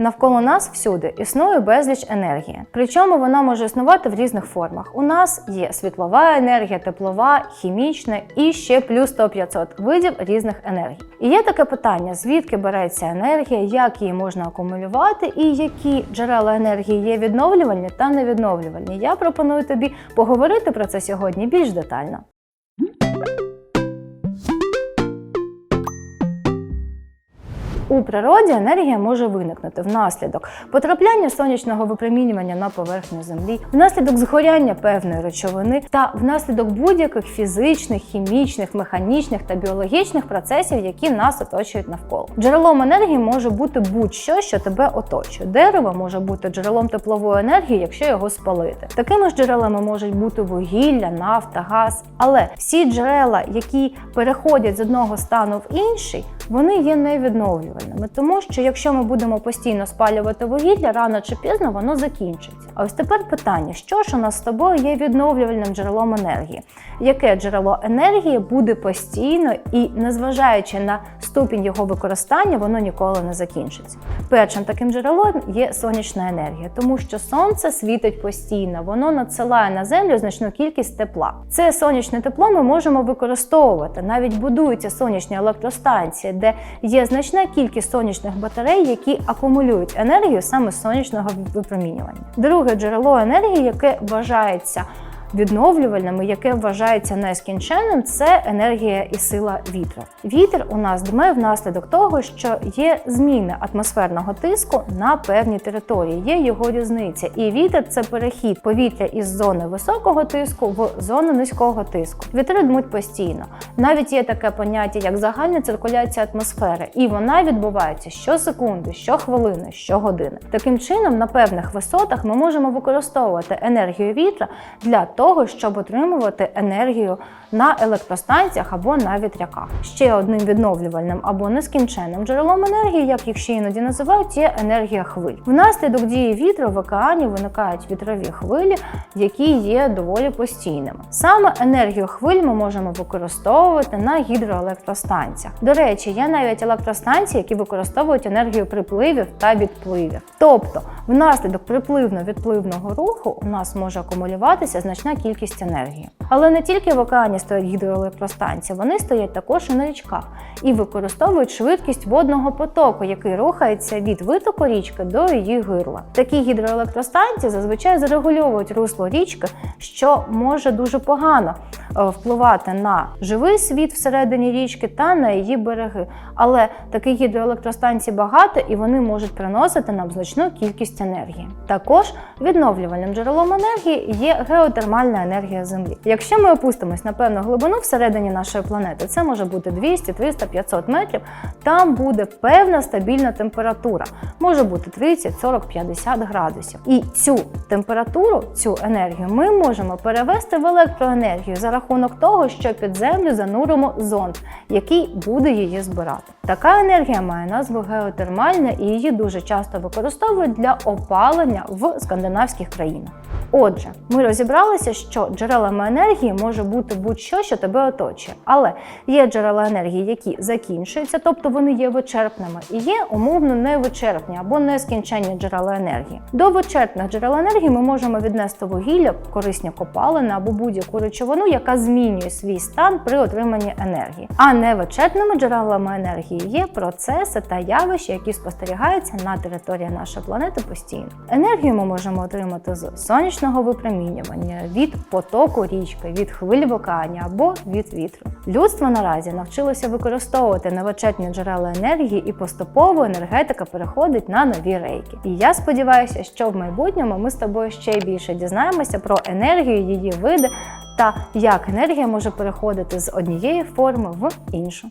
Навколо нас всюди існує безліч енергії. Причому вона може існувати в різних формах. У нас є світлова енергія, теплова, хімічна і ще плюс 100-500 видів різних енергій. І є таке питання: звідки береться енергія, як її можна акумулювати, і які джерела енергії є відновлювальні та невідновлювальні. Я пропоную тобі поговорити про це сьогодні більш детально. У природі енергія може виникнути внаслідок потрапляння сонячного випромінювання на поверхню землі, внаслідок згоряння певної речовини та внаслідок будь-яких фізичних, хімічних, механічних та біологічних процесів, які нас оточують навколо. Джерелом енергії може бути будь-що, що тебе оточує. Дерево може бути джерелом теплової енергії, якщо його спалити. Такими ж джерелами можуть бути вугілля, нафта, газ. Але всі джерела, які переходять з одного стану в інший, вони є невідновлювальними, тому що якщо ми будемо постійно спалювати вугілля, рано чи пізно воно закінчиться. А ось тепер питання: що ж у нас з тобою є відновлювальним джерелом енергії? Яке джерело енергії буде постійно і, незважаючи на ступінь його використання, воно ніколи не закінчиться? Першим таким джерелом є сонячна енергія, тому що сонце світить постійно, воно надсилає на землю значну кількість тепла. Це сонячне тепло ми можемо використовувати. Навіть будуються сонячні електростанції, де є значна кількість сонячних батарей, які акумулюють енергію саме сонячного випромінювання. Друге джерело енергії, яке вважається відновлювальним, і яке вважається нескінченним, це енергія і сила вітру. Вітер у нас дме внаслідок того, що є зміни атмосферного тиску на певній території, є його різниця. І вітер це перехід повітря із зони високого тиску в зону низького тиску. Вітри дмуть постійно. Навіть є таке поняття, як загальна циркуляція атмосфери, і вона відбувається щосекунди, щохвилини, щогодини. Таким чином, на певних висотах ми можемо використовувати енергію вітра для того, щоб отримувати енергію на електростанціях або на вітряках. Ще одним відновлювальним або нескінченним джерелом енергії, як їх ще іноді називають, є енергія хвиль. Внаслідок дії вітру в океані виникають вітрові хвилі, які є доволі постійними. Саме енергію хвиль ми можемо використовувати на гідроелектростанціях. До речі, є навіть електростанції, які використовують енергію припливів та відпливів. Тобто, внаслідок припливно-відпливного руху у нас може акумулюватися значна кількість енергії. Але не тільки в океані стоять гідроелектростанції, вони стоять також і на річках і використовують швидкість водного потоку, який рухається від витоку річки до її гирла. Такі гідроелектростанції зазвичай зарегульовують русло річки, що може дуже погано е, впливати на живий світ всередині річки та на її береги. Але таких гідроелектростанцій багато і вони можуть приносити нам значну кількість енергії. Також відновлювальним джерелом енергії є геотермальна енергія Землі. Якщо ми опустимось на певну глибину всередині нашої планети, це може бути 200, 300, 500 метрів. Там буде певна стабільна температура, може бути 30, 40, 50 градусів. І цю температуру, цю енергію, ми можемо перевести в електроенергію за рахунок того, що під землю зануримо зонд, який буде її збирати. Така енергія має назву геотермальна і її дуже часто використовують для опалення в скандинавських країнах. Отже, ми розібралися, що джерелами енергії може бути будь-що, що тебе оточує. Але є джерела енергії, які закінчуються, тобто вони є вичерпними, і є умовно невичерпні або нескінченні джерела енергії. До вичерпних джерел енергії ми можемо віднести вугілля, корисні копалини або будь-яку речовину, яка змінює свій стан при отриманні енергії. А невичерпними джерелами енергії є процеси та явища, які спостерігаються на території нашої планети постійно. Енергію ми можемо отримати з сонячного випромінювання, від потоку річки, від хвиль в океані або від вітру. Людство наразі навчилося використовувати невичерпні джерела енергії, і поступово енергетика переходить на нові рейки. І я сподіваюся, що в майбутньому ми з тобою ще більше дізнаємося про енергію, її види та як енергія може переходити з однієї форми в іншу.